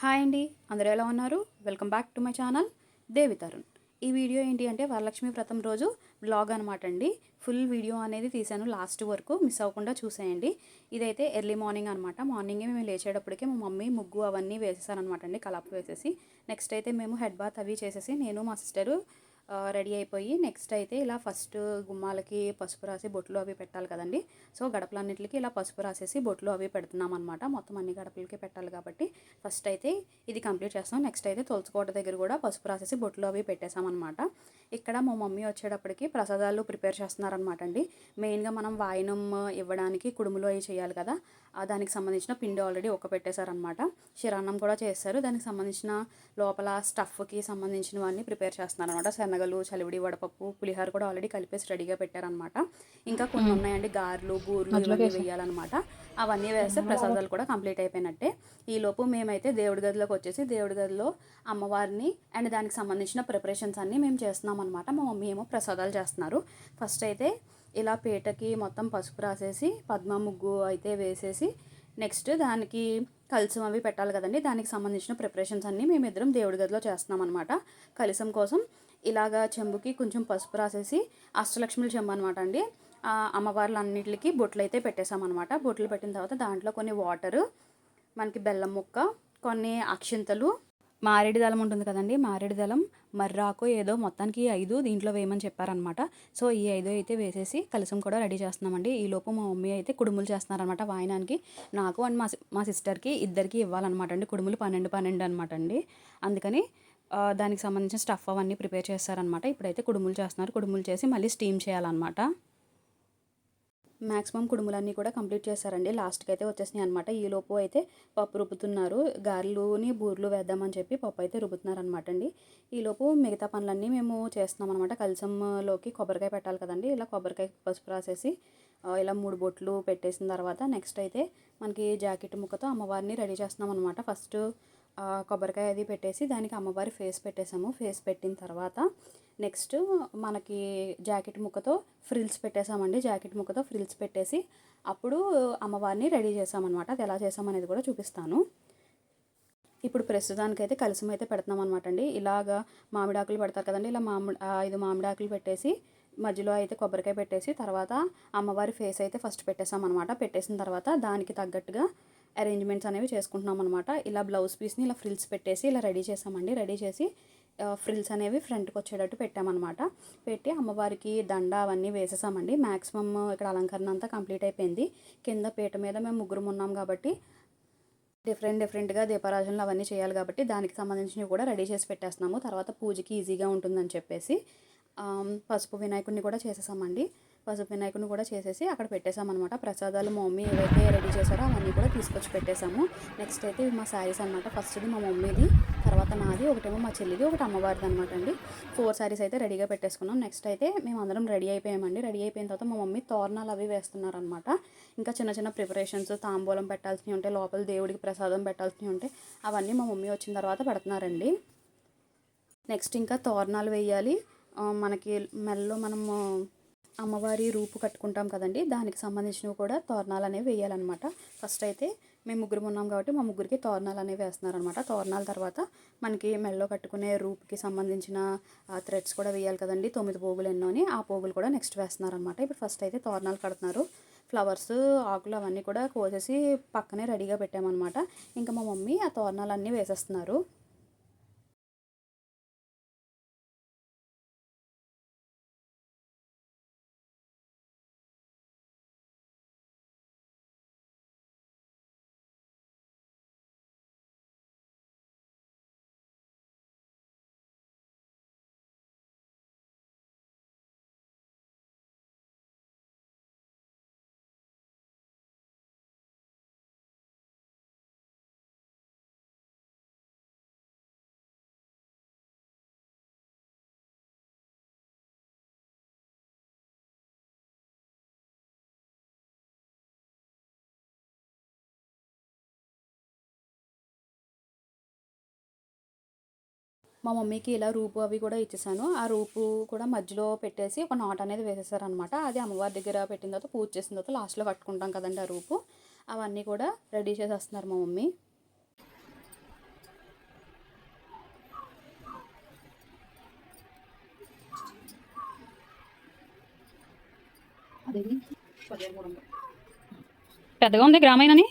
Hi అండి. అందరూ ఎలా ఉన్నారు? Welcome back to my channel. Devi Tarun. ఈ వీడియో ఏంటి అంటే వరలక్ష్మి వ్రతం రోజు బ్లాగ్ అనమాట అండి. ఫుల్ వీడియో అనేది తీశాను లాస్ట్ వరకు. మిస్ అవ్వకుండా చూసేయండి. ఇదైతే ఎర్లీ మార్నింగ్ అనమాట మార్నింగే మేము లేచేటప్పటికే మా మమ్మీ ముగ్గు అవన్నీ వేసేసారనమాట అండి. కలప వేసేసి. నెక్స్ట్ అయితే మేము హెడ్ బాత్ అవి చేసేసి నేను మా సిస్టరు రెడీ అయిపోయి నెక్స్ట్ అయితే ఇలా ఫస్ట్ గుమ్మాలకి పసుపు రాసి బొట్లు అవి పెట్టాలి కదండి. సో గడపలన్నిటికి ఇలా పసుపు రాసేసి బొట్లు అవి పెడుతున్నాం అనమాట మొత్తం అన్ని గడపలకి పెట్టాలి కాబట్టి ఫస్ట్ అయితే ఇది కంప్లీట్ చేస్తాం. నెక్స్ట్ అయితే తులసికోట దగ్గర కూడా పసుపు రాసేసి బొట్లు అవి పెట్టేసాం అనమాట ఇక్కడ మా మమ్మీ వచ్చేటప్పటికి ప్రసాదాలు ప్రిపేర్ చేస్తున్నారనమాట అండి. మెయిన్గా మనం వాయినం ఇవ్వడానికి కుడుములు అవి చేయాలి కదా దానికి సంబంధించిన పిండి ఆల్రెడీ ఒక పెట్టేశారనమాట శిరాన్నం కూడా చేస్తారు. దానికి సంబంధించిన లోపల స్టఫ్కి సంబంధించినవన్నీ ప్రిపేర్ చేస్తున్నారు శనగ శనగలు చలివిడి వడపప్పు పులిహోర కూడా ఆల్రెడీ కలిపేసి రెడీగా పెట్టారనమాట ఇంకా కొన్ని ఉన్నాయండి గారెలు బూర్లు ఇవన్నీ వేయాలన్నమాట. అవన్నీ వేస్తే ప్రసాదాలు కూడా కంప్లీట్ అయిపోయినట్టే. ఈ లోపు మేమైతే దేవుడి గదిలోకి వచ్చేసి దేవుడి గదిలో అమ్మవారిని అండ్ దానికి సంబంధించిన ప్రిపరేషన్స్ అన్నీ మేము చేస్తున్నాం అనమాట మా మమ్మీ ఏమో ప్రసాదాలు చేస్తున్నారు. ఫస్ట్ అయితే ఇలా పీటకి మొత్తం పసుపు రాసేసి పద్మ ముగ్గు అయితే వేసేసి నెక్స్ట్ దానికి కలసం అవి పెట్టాలి కదండి. దానికి సంబంధించిన ప్రిపరేషన్స్ అన్నీ మేమిద్దరం దేవుడి గదిలో చేస్తున్నాం అనమాట కలసం కోసం ఇలాగా చెంబుకి కొంచెం పసుపు రాసేసి అష్టలక్ష్మిల చెంబు అనమాట అండి. ఆ అమ్మవార్లు బొట్లు అయితే పెట్టేసామన్నమాట బొట్లు పెట్టిన తర్వాత దాంట్లో కొన్ని వాటరు మనకి బెల్లం ముక్క కొన్ని అక్షింతలు. మారేడు దళం ఉంటుంది కదండి మారేడు దళం మర్రాకు ఏదో మొత్తానికి ఐదు దీంట్లో వేయమని చెప్పారనమాట సో ఈ ఐదు అయితే వేసేసి కలసం కూడా రెడీ చేస్తున్నామండి. ఈ లోపు మా మమ్మీ అయితే కుడుములు చేస్తున్నారనమాట వాయనానికి. నాకు అండ్ మా మా సిస్టర్కి ఇద్దరికి ఇవ్వాలన్నమాట అండి. కుడుములు పన్నెండు పన్నెండు అనమాట అండి. అందుకని దానికి సంబంధించిన స్టఫ్ అవన్నీ ప్రిపేర్ చేస్తారనమాట ఇప్పుడైతే కుడుములు చేస్తున్నారు. కుడుములు చేసి మళ్ళీ స్టీమ్ చేయాలన్నమాట. మ్యాక్సిమం కుడుములన్నీ కూడా కంప్లీట్ చేశారండి. లాస్ట్కి అయితే వచ్చేసినాయి అనమాట ఈ లోపు అయితే పప్పు రుబ్బుతున్నారు. గారెలుని బూర్లు వేద్దామని చెప్పి పప్పు అయితే రుబ్బుతున్నారు అనమాట అండి ఈలోపు మిగతా పనులన్నీ మేము చేస్తున్నాం అనమాట కలిసంలోకి కొబ్బరికాయ పెట్టాలి కదండి. ఇలా కొబ్బరికాయ పసుపు రాసేసి ఇలా మూడు బొట్లు పెట్టేసిన తర్వాత నెక్స్ట్ అయితే మనకి జాకెట్ ముక్కతో అమ్మవారిని రెడీ చేస్తున్నాం అనమాట ఫస్ట్ కొబ్బరికాయ అది పెట్టేసి దానికి అమ్మవారి ఫేస్ పెట్టేసాము. ఫేస్ పెట్టిన తర్వాత నెక్స్ట్ మనకి జాకెట్ ముక్కతో ఫ్రిల్స్ పెట్టేసామండి. జాకెట్ ముక్కతో ఫ్రిల్స్ పెట్టేసి అప్పుడు అమ్మవారిని రెడీ చేసామన్నమాట. అది ఎలా చేసామనేది కూడా చూపిస్తాను. ఇప్పుడు ప్రస్తుతానికి అయితే కలిసం అయితే పెడుతున్నాం అనమాట అండి. ఇలాగా మామిడాకులు పెడతారు కదండి. ఇలా మామిడి ఐదు మామిడాకులు పెట్టేసి మధ్యలో అయితే కొబ్బరికాయ పెట్టేసి తర్వాత అమ్మవారి ఫేస్ అయితే ఫస్ట్ పెట్టేసాం అనమాట పెట్టేసిన తర్వాత దానికి తగ్గట్టుగా అరేంజ్మెంట్స్ అనేవి చేసుకుంటున్నాం అనమాట ఇలా బ్లౌజ్ పీస్ని ఇలా ఫ్రిల్స్ పెట్టేసి ఇలా రెడీ చేసామండి. రెడీ చేసి ఫ్రిల్స్ అనేవి ఫ్రంట్కి వచ్చేటట్టు పెట్టామన్నమాట పెట్టి అమ్మవారికి దండ అవన్నీ వేసేసామండి. మ్యాక్సిమమ్ ఇక్కడ అలంకరణ అంతా కంప్లీట్ అయిపోయింది. కింద పీట మీద మేము ముగ్గురు ఉన్నాం కాబట్టి డిఫరెంట్ డిఫరెంట్గా దీపారాజనలు అవన్నీ చేయాలి కాబట్టి దానికి సంబంధించినవి కూడా రెడీ చేసి పెట్టేస్తున్నాము. తర్వాత పూజకి ఈజీగా ఉంటుందని చెప్పేసి పసుపు వినాయకుడిని కూడా చేసేసామండి. పసుపు వినాయకుని కూడా చేసేసి అక్కడ పెట్టేసామన్నమాట ప్రసాదాలు మా మమ్మీ ఏవైతే రెడీ చేశారో అవన్నీ కూడా తీసుకొచ్చి పెట్టేశాము. నెక్స్ట్ అయితే మా శారీస్ అనమాట ఫస్ట్ది మా మమ్మీది తర్వాత నాది ఒకటేమో మా చెల్లిది ఒకటి అమ్మవారిది అనమాట అండి. ఫోర్ శారీస్ అయితే రెడీగా పెట్టేసుకున్నాం. నెక్స్ట్ అయితే మేము అందరం రెడీ అయిపోయామండి. రెడీ అయిపోయిన తర్వాత మా మమ్మీ తోరణాలు అవి వేస్తున్నారనమాట ఇంకా చిన్న చిన్న ప్రిపరేషన్స్ తాంబూలం పెట్టాల్సినవి ఉంటే లోపల దేవుడికి ప్రసాదం పెట్టాల్సినవి ఉంటే అవన్నీ మా మమ్మీ వచ్చిన తర్వాత పెడుతున్నారండి. నెక్స్ట్ ఇంకా తోరణాలు వేయాలి. మనకి మెల్లో మనము అమ్మవారి రూపు కట్టుకుంటాం కదండి. దానికి సంబంధించినవి కూడా తోరణాలు అనేవి వేయాలన్నమాట. ఫస్ట్ అయితే మేము ముగ్గురు ఉన్నాం కాబట్టి మా ముగ్గురికి తోరణాలు అనేవి వేస్తున్నారనమాట తోరణాల తర్వాత మనకి మెల్లో కట్టుకునే రూపుకి సంబంధించిన థ్రెడ్స్ కూడా వేయాలి కదండి. తొమ్మిది పోగులు ఎన్నోని ఆ పోగులు కూడా నెక్స్ట్ వేస్తున్నారనమాట ఇప్పుడు ఫస్ట్ అయితే తోరణాలు కడుతున్నారు. ఫ్లవర్స్ ఆకులు అవన్నీ కూడా కోసేసి పక్కనే రెడీగా పెట్టామన్నమాట. ఇంకా మా మమ్మీ ఆ తోరణాలన్నీ వేసేస్తున్నారు. మా మమ్మీకి ఇలా రూపు అవి కూడా ఇచ్చేసాను. ఆ రూపు కూడా మధ్యలో పెట్టేసి ఒక నాట్ అనేది వేసేసారనమాట. అది అమ్మవారి దగ్గర పెట్టిన తర్వాత పూజ చేసిన తర్వాత లాస్ట్లో కట్టుకుంటాం కదండి ఆ రూపు. అవన్నీ కూడా రెడీ చేసేస్తున్నారు మా మమ్మీ. పెద్దగా ఉంది గ్రామైనని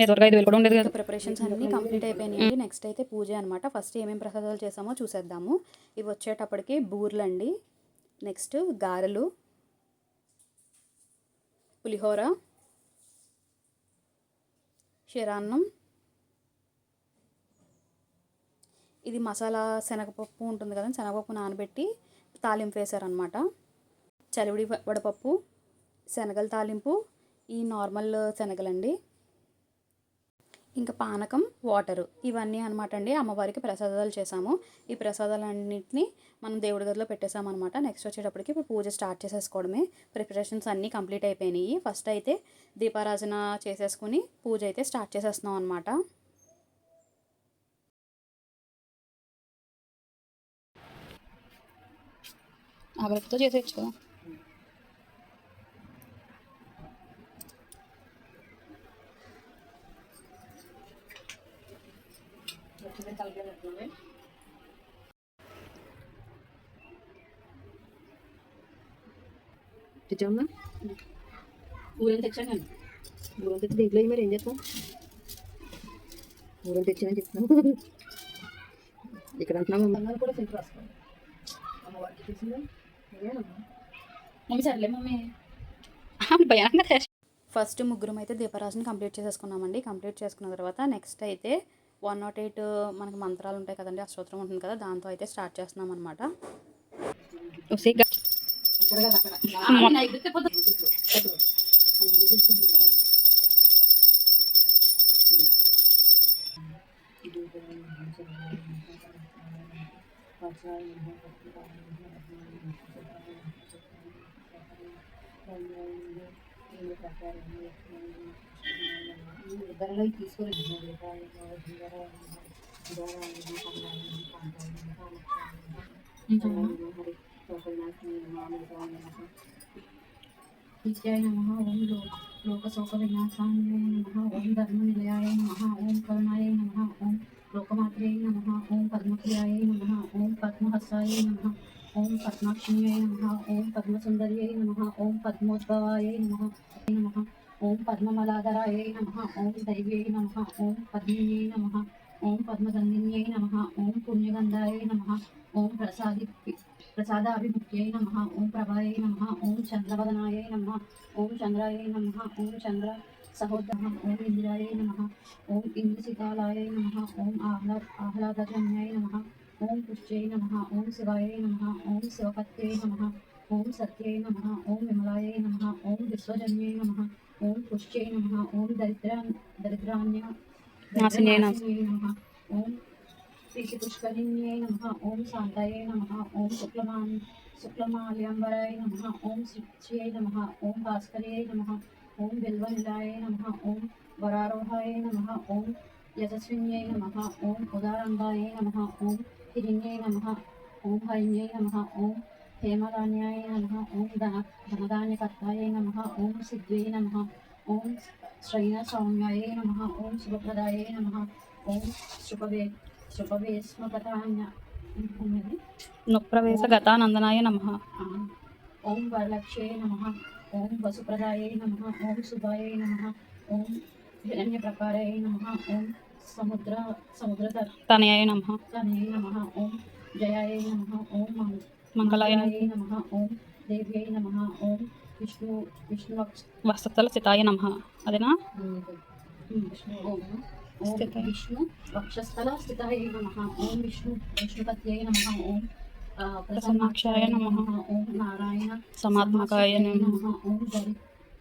నేను త్వరగా ఐదు వేలు కూడా ఉండేది కదా ప్రిపరేషన్స్ అన్నీ కంప్లీట్ అయిపోయినాయి. నెక్స్ట్ అయితే పూజ అనమాట ఫస్ట్ ఏమేమి ప్రసాదాలు చేసామో చూసేద్దాము. ఇవి వచ్చేటప్పటికి బూర్లు అండి నెక్స్ట్ గారెలు. పులిహోర. క్షీరాన్నం. ఇది మసాలా శనగపప్పు ఉంటుంది కదా శనగపప్పు నానబెట్టి తాలింపు వేశారనమాట చలివిడి వడపప్పు శనగల తాలింపు ఈ నార్మల్ శనగలండి. ఇంకా పానకం వాటరు ఇవన్నీ అనమాట అండి అమ్మవారికి ప్రసాదాలు చేసాము ఈ ప్రసాదాలన్నింటినీ మనం దేవుడి గదిలో పెట్టేసామన్నమాట నెక్స్ట్ వచ్చేటప్పటికి ఇప్పుడు పూజ స్టార్ట్ చేసేసుకోవడమే. ప్రిపరేషన్స్ అన్నీ కంప్లీట్ అయిపోయినాయి. ఫస్ట్ అయితే దీపారాధన చేసేసుకుని పూజ అయితే స్టార్ట్ చేసేస్తున్నాం అనమాట అగరత్తితో చేసేయచ్చు కదా? తెచ్చామా తెచ్చాను నేను ఊరం తెచ్చి దీంట్లో మరి ఏం చేస్తాం? ఊరం తెచ్చానని చెప్తున్నాను ఇక్కడ అంటున్నాము కూడా సెంటర్ రాసుకోండి అమ్మవారికి తెలిసిందా? మమ్మీ సర్లే మమ్మీ. భయానంగా ఫస్ట్ ముగ్గురం అయితే దీపరాజుని కంప్లీట్ చేసేసుకున్నామండి. కంప్లీట్ చేసుకున్న తర్వాత నెక్స్ట్ అయితే వన్ నాట్ ఎయిట్ మనకి మంత్రాలు ఉంటాయి కదండి అష్టోత్తరం ఉంటుంది కదా దాంతో అయితే స్టార్ట్ చేస్తున్నాం అనమాట ఇక్కడ కాదు అక్కడ ఇద్దరిలో తీసుకుని నిత్యాయ నమ ఓం లో లోక శోక వినాశాయ నమ ఓం ధర్మ నిలయాయ నమ ఓం కరుణాయ నమ ఓం లోకమాత్రే నమ ఓం పద్మప్రియాయ నమ ఓం పద్మహస్తాయ నమ ఓం పద్మాక్షిణ్యై నమ ఓం పద్మసుందర్యై నమ ఓం పద్మోద్భవాయ నమ నమ ఓం పద్మమలాధరాయ నమ ఓం దైవ్యై నమ ఓం పద్మిన్యై నమ ఓం పద్మగంధిన్యై నమ ఓం పుణ్యగంధాయ నమ ఓం ప్రసాది ప్రసాదాభిముఖ్యై నమ ఓం ప్రభాయై నమ ఓం చంద్రవదనాయ నమ ఓం చంద్రాయ నమ ఓం చంద్ర సహోదర ఓం ఇందిరాయ నమ ఓం ఇంద్రశిఖాలాయ నమ ఓం ఆహ్లా ఆహ్లాదజన్యాయ నమ ఓం పుష్యై నమ ఓం శివాయ నమ ఓం శివపత్యై నమ ఓం సత్యై నమ ఓం విమలాయ నమ ఓం విశ్వజన్యై నమ ఓం పుష్యై నమ ఓం దరిద్ర దరిద్రాన్య. దరిద్రనాశిన్యై నమః ఓం శ్రీపుష్కరిణ్యై నమ ఓం శాంతాయై నమ ఓం శుక్లమాన్ శుక్లమాల్యాంబరాయ నమ ఓం శ్రీయై నమ ఓం భాస్కర్యై నమ ఓం బిల్వనిలాయ నమ ఓం వరారోహాయ నమ ఓం యశస్విన్యై నమ ఓం ఉదారంగాయ నమ ఓం హిరణ్యై నమ ఓం హరిణ్యై నమ ఓం హేమధాన్యాయ నమ ఓం ధన ధనధాన్యకర్తాయ నమ ఓం సిద్ధ్యై నమ ఓం శ్రైన సౌమ్యాయ నమ ఓం శుభప్రదాయ నమ ఓం శుభవే శుభవేస్మగతాన్య ఉన్నది నుప్రవేశ గతానందనాయ నమ. ఓం వరలక్ష్యే నమ. ఓం వసుప్రదాయ నమ. ఓం శుభాయ నమ. ఓం హిరణ్య ప్రకారాయ నమ. ఓం సముద్ర సముద్ర తనయాయ నమ. తనయ నమ. ఓం జయాయ నమ. ఓం మంగ- మంగళాయ నమః. ఓం దేవ్యై నమ. ఓం విష్ణు విష్ణు వసతల సితాయ నమ. అదేనా? విష్ణు ఓం ఓం స్థితాయ. విష్ణు వక్షస్థల స్థితాయ నమ ఓం విష్ణు విష్ణుపత్యై నమ ఓం ఆ, ప్రసన్నాక్షాయ నమః. ఓం నారాయణ సమాత్మకాయ నమః. ఓం దరి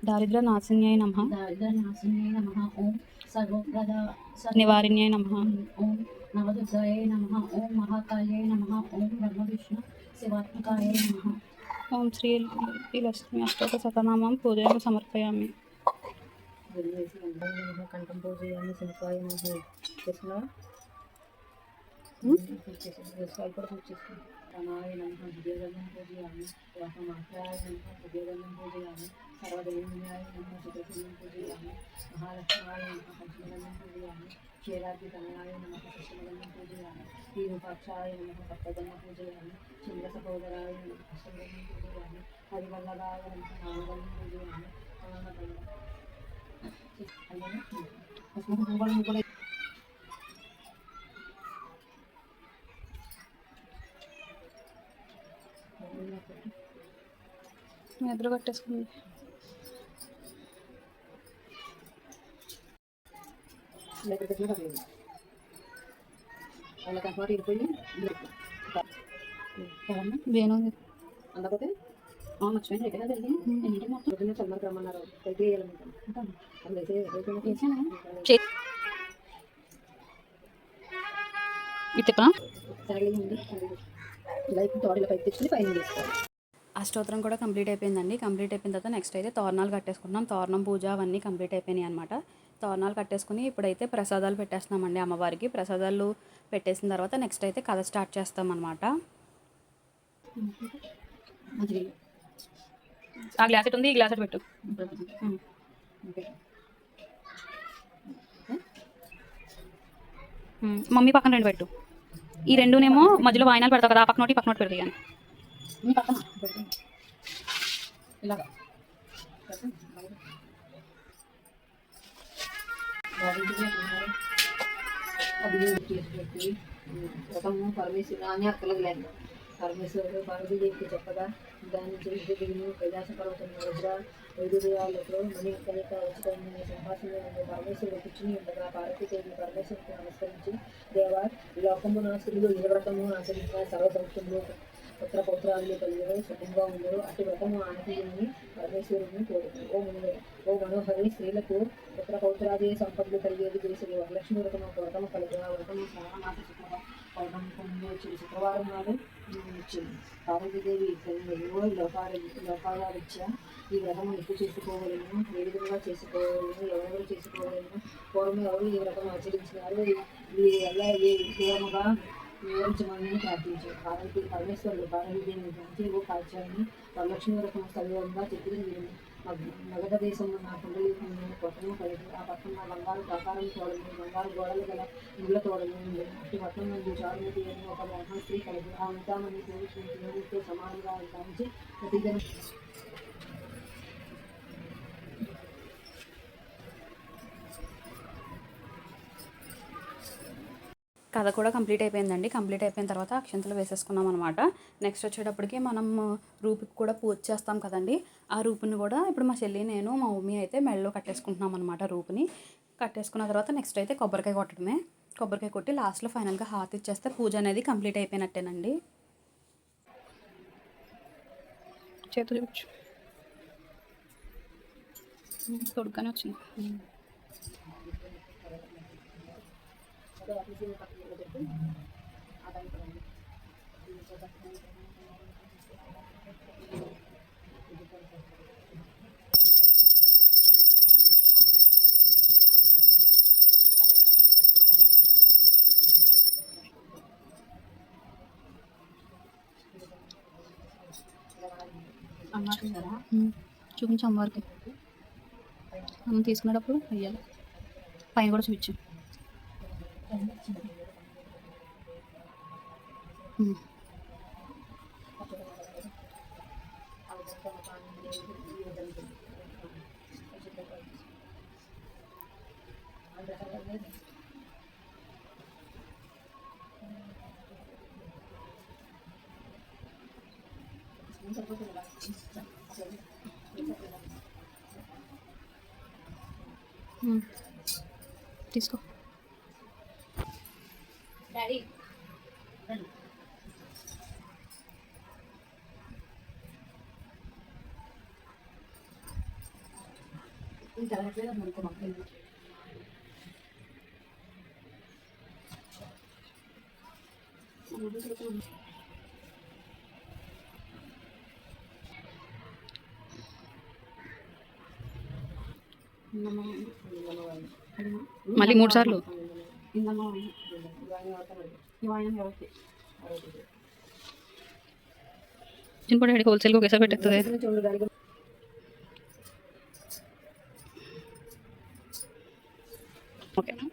దారిద్ర నాశిన్యాయ నమ దారిద్ర్యనాశిన్యై నమ ఓం సర్వప్రద సర్వ- నివారిణ్యాయ నమ ఓం నవదుర్గాయ నమ ఓం మహాకాళ్యై నమ ఓం బ్రహ్మ విష్ణు శివాత్మకాయ నమ ఓం శ్రీ లక్ష్మి అష్టోక శతనామం పూజలు సమర్పయామి కంఠం పూజయాన్ని శిల్పాయ నమ చేస్తున్నావా చేసావు కూడా పూజ చేసుకున్నాను రమాయ నమ హృదయగంధం పూజయామి వాసమాత్రాయ నమ హృదయగంధం పూజయామి సర్వదేవ్యాయ నమ సుప్రసన్నం పూజయామి మహాలక్ష్మాయ నమ పంచమగంధం పూజయామి క్షీరాద్రితనయాయ నమః శశివదనం పూజయామి విరూపాక్షాయ నమః భక్తజన పూజయామి చంద్ర సహోదరాయ నమః హస్తవదనం పూజయామి హరివల్లభాయ నమః నామవదనం పూజయామి పసుపు కుంకుమలు కూడా ఎదురు కట్టేసుకుంది వాళ్ళకి అసలు ఇరిపోయి వేణు అందకపోతే తోడల పైకి తెచ్చుకుని పైన తీసుకోవాలి అష్టోత్తరం కూడా కంప్లీట్ అయిపోయిందండి. కంప్లీట్ అయిపోయిన తర్వాత నెక్స్ట్ అయితే తోరణాలు కట్టేసుకున్నాం తోరణం పూజ అవన్నీ కంప్లీట్ అయిపోయినాయి అనమాట తోరణాలు కట్టేసుకుని ఇప్పుడైతే ప్రసాదాలు పెట్టేస్తున్నామండి అమ్మవారికి. ప్రసాదాలు పెట్టేసిన తర్వాత నెక్స్ట్ అయితే కథ స్టార్ట్ చేస్తాం అనమాట ఆ గ్లాస్ ఉంది ఈ గ్లాస్ పెట్టు. మమ్మీ పక్కన రెండు పెట్టు. ఈ రెండునేమో మధ్యలో వాయినాలు పెడతావు కదా ఆ పక్కన ఒకటి పక్కన ఒకటి పెడతాయి. ఇలాగా. అది పరమేశ్వరు అని అక్కలకు లేదు. పరమేశ్వరుడు పార్వతీదేవికి చెప్పగా దాని చేసి దిగును కైలాస పర్వతం వజ్ర వైదుర్యాలతో మణి కలిత ఉచితమైన సంభాషణ పరమేశ్వరుడు కూర్చుని ఉండగా పార్వతీదేవి పరమేశ్వరుడికి నమస్కరించి దేవ లోకమున స్త్రీలు ఏ ఆచరించిన సర్వసంస్థలు పుత్ర పౌత్రాలు కలిగిన సుఖంగా ఉండరు అటు వ్రతము ఆనందిని పరమేశ్వరుని కోరుతుంది. ఓ ముని ఓ మనోహరి స్త్రీలకు పుత్ర పౌత్రాది సంపదలు కలిగేది చేసే వరలక్ష్మి వ్రతము ఒక వ్రతము కలిగిన వ్రతము శ్రావణమాస శుక్రవారం పౌర్ణమి శుక్రవారం నాడు వచ్చింది పార్వతీదేవి ఏవో లోకాల లోకాల ఈ వ్రతము ఎక్కువ చేసుకోగలను ఏ విధంగా చేసుకోగలను ఎవరెవరు చేసుకోగలను పూర్వం ఎవరు ఈ వ్రతం ఆచరించినారు ఈ వల్ల ఏ విధముగా వివరించమని ప్రార్థించారు పార్వతీ పరమేశ్వరుడు పార్వతీదేవి గురించి ఓ కాల్చాలని వరలక్ష్మి వ్రతం సవివరంగా చెప్పిన విధము మగధ దేశంలో నా కుండలి పట్టణం కలిగి ఆ పట్టణం బంగారు ప్రాకారం తోడలు బంగారు గోడలు గల ఇళ్ళ తోడలు ఉంది. అట్టి పట్టణం నుండి చారుమతి అని ఒక మోహన స్త్రీ కలిగి ఆ ఉంటామని దేవుడితో సమానంగా భావించి ప్రతిదిన కథ కూడా కంప్లీట్ అయిపోయిందండి. కంప్లీట్ అయిపోయిన తర్వాత అక్షంతలు వేసేసుకున్నాం అనమాట నెక్స్ట్ వచ్చేటప్పటికి మనం రూపుకి కూడా పూజ చేస్తాం కదండి. ఆ రూపుని కూడా ఇప్పుడు మా చెల్లి నేను మా మమ్మీ అయితే మెడలో కట్టేసుకుంటున్నాం అనమాట రూపుని. కట్టేసుకున్న తర్వాత నెక్స్ట్ అయితే కొబ్బరికాయ కొట్టడమే. కొబ్బరికాయ కొట్టి లాస్ట్లో ఫైనల్గా హాత్ ఇచ్చేస్తే పూజ అనేది కంప్లీట్ అయిపోయినట్టేనండి. చేతులు తొడుక్కనే వచ్చింది. చూపించు అమ్మవారికి. మనం తీసుకునేటప్పుడు వెయ్యాలి. పైన కూడా చూపించు. इसका मकान सबको మళ్ళీ మూడు సార్లు చిన్నపడి అడిగి హోల్సేల్గా ఒకేసారి పెట్టేస్తుంది ఓకేనా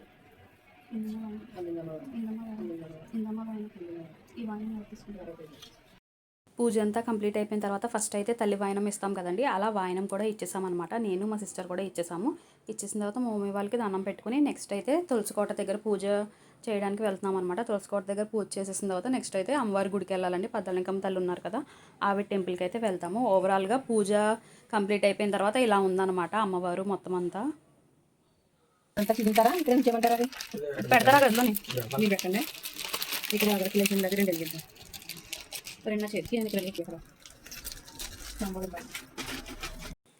పూజ అంతా కంప్లీట్ అయిపోయిన తర్వాత ఫస్ట్ అయితే తల్లి వాయనం ఇస్తాం కదండి. అలా వాయనం కూడా ఇచ్చేసామన్నమాట. నేను మా సిస్టర్ కూడా ఇచ్చేసాము. ఇచ్చేసిన తర్వాత మా మమ్మీ వాళ్ళకి దండం పెట్టుకుని నెక్స్ట్ అయితే తులసికోట దగ్గర పూజ చేయడానికి వెళ్తున్నాం అనమాట తులసికోట దగ్గర పూజ చేసేసిన తర్వాత నెక్స్ట్ అయితే అమ్మవారి గుడికి వెళ్ళాలండి. పద్దలింకం తల్లి ఉన్నారు కదా ఆవిడ టెంపుల్కి అయితే వెళ్తాము. ఓవరాల్గా పూజ కంప్లీట్ అయిపోయిన తర్వాత ఇలా ఉందన్నమాట అమ్మవారు మొత్తం అంతా. అంతా తింటారా? ఇక్కడ నుంచి ఏమంటారు అది? పెడతారా గదిలోని మీరు పెట్టండి. ఇక్కడ అక్కడికి లేచిన దగ్గర రెండు వెళ్ళింది రెండు చేతికి నేను ఇక్కడ. ఇక్కడ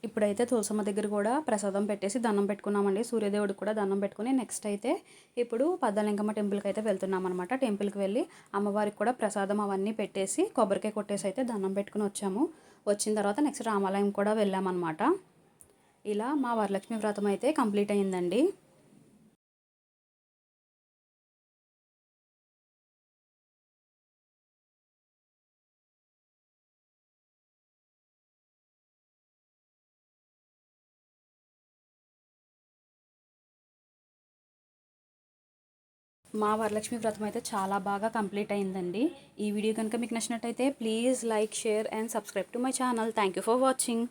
ఇప్పుడైతే తులసమ్మ దగ్గర కూడా ప్రసాదం పెట్టేసి దండం పెట్టుకున్నామండి. సూర్యదేవుడికి కూడా దండం పెట్టుకుని నెక్స్ట్ అయితే ఇప్పుడు పద్దలింకమ్మ టెంపుల్కి అయితే వెళ్తున్నాం అనమాట టెంపుల్కి వెళ్ళి అమ్మవారికి కూడా ప్రసాదం అవన్నీ పెట్టేసి కొబ్బరికాయ కొట్టేసి అయితే దండం పెట్టుకుని వచ్చాము. వచ్చిన తర్వాత నెక్స్ట్ రామాలయం కూడా వెళ్ళామన్నమాట. ఇలా మా వరలక్ష్మి వ్రతం అయితే కంప్లీట్ అయ్యిందండి మా వరలక్ష్మి వ్రతం అయితే చాలా బాగా కంప్లీట్ అయిందండి. ఈ వీడియో కనుక మీకు నచ్చినట్టయితే please like share and subscribe to my channel. Thank you for watching.